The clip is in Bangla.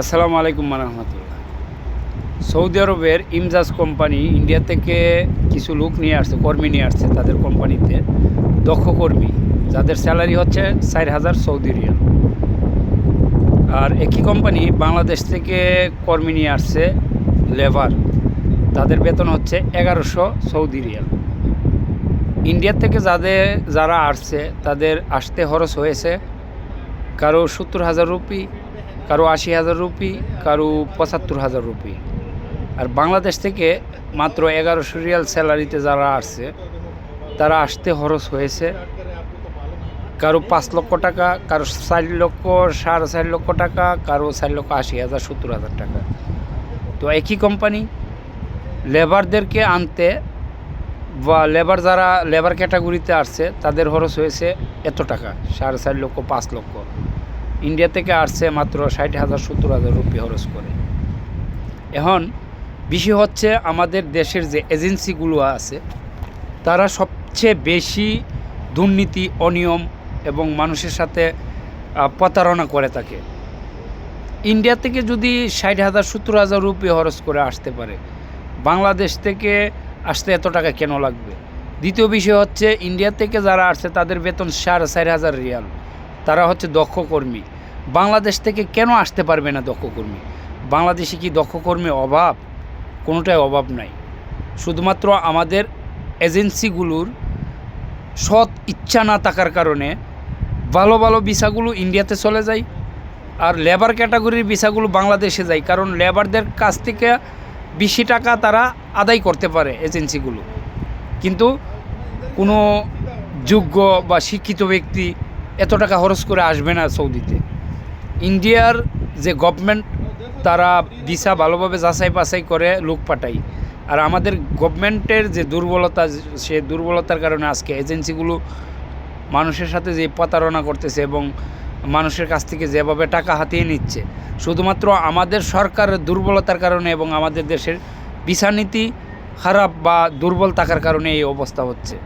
আসসালামু আলাইকুম রহমতুল্লাহ। সৌদি আরবের ইমজাজ কোম্পানি ইন্ডিয়া থেকে কিছু লোক নিয়ে আসছে, কর্মী নিয়ে আসছে তাদের কোম্পানিতে, দক্ষ কর্মী, যাদের স্যালারি হচ্ছে চার হাজার সৌদি রিয়াল। আর একই কোম্পানি বাংলাদেশ থেকে কর্মী নিয়ে আসছে, লেবার, তাদের বেতন হচ্ছে এগারোশো সৌদি রিয়াল। ইন্ডিয়া থেকে যাদের যারা আসছে, তাদের আসতে খরচ হয়েছে কারও সত্তর হাজার রুপি কারও আশি হাজার রুপি, কারও পঁচাত্তর হাজার রুপি। আর বাংলাদেশ থেকে মাত্র এগারোশো রিয়াল স্যালারিতে যারা আসছে, তারা আসতে খরচ হয়েছে কারও পাঁচ লক্ষ টাকা, কারও চার লক্ষ, সাড়ে চার লক্ষ টাকা, কারও চার লক্ষ আশি হাজার, সত্তর হাজার টাকা। তো একই কোম্পানি, লেবারদেরকে আনতে বা লেবার যারা লেবার ক্যাটাগরিতে আসছে, তাদের খরচ হয়েছে এত টাকা, সাড়ে চার লক্ষ, পাঁচ লক্ষ। ইন্ডিয়া থেকে আসছে মাত্র ষাট হাজার সত্তর হাজার রুপি খরচ করে। এখন বিষয় হচ্ছে আমাদের দেশের যে এজেন্সিগুলো আছে, তারা সবচেয়ে বেশি দুর্নীতি, অনিয়ম এবং মানুষের সাথে প্রতারণা করে থাকে। ইন্ডিয়া থেকে যদি ষাট হাজার সত্তর হাজার রুপি খরচ করে আসতে পারে, বাংলাদেশ থেকে আসতে এত টাকা কেন লাগবে? দ্বিতীয় বিষয় হচ্ছে, ইন্ডিয়া থেকে যারা আসছে, তাদের বেতন সাড়ে চার হাজার রিয়াল। তারা হচ্ছে দক্ষ কর্মী। বাংলাদেশ থেকে কেন আসতে পারবে না দক্ষ কর্মী? বাংলাদেশে কি দক্ষ কর্মীর অভাব? কোনোটাই অভাব নাই। শুধুমাত্র আমাদের এজেন্সিগুলোর সৎ ইচ্ছা না থাকার কারণে ভালো ভালো ভিসাগুলো ইন্ডিয়াতে চলে যায় আর লেবার ক্যাটাগরির ভিসাগুলো বাংলাদেশে যায়। কারণ লেবারদের কাছ থেকে বেশি টাকা তারা আদায় করতে পারে এজেন্সিগুলো। কিন্তু কোনো যোগ্য বা শিক্ষিত ব্যক্তি এত টাকা খরচ করে আসবে না সৌদিতে। ইন্ডিয়ার যে গভর্নমেন্ট তারা ভিসা ভালোভাবে যাচাই বাছাই করে লোক পাঠায়। আর আমাদের গভর্নমেন্টের যে দুর্বলতা, সে দুর্বলতার কারণে আজকে এজেন্সিগুলো মানুষের সাথে যে প্রতারণা করতেছে এবং মানুষের কাছ থেকে যেভাবে টাকা হাতিয়ে নিচ্ছে, শুধুমাত্র আমাদের সরকারের দুর্বলতার কারণে এবং আমাদের দেশের বিচার নীতি খারাপ বা দুর্বল থাকার কারণে এই অবস্থা হচ্ছে।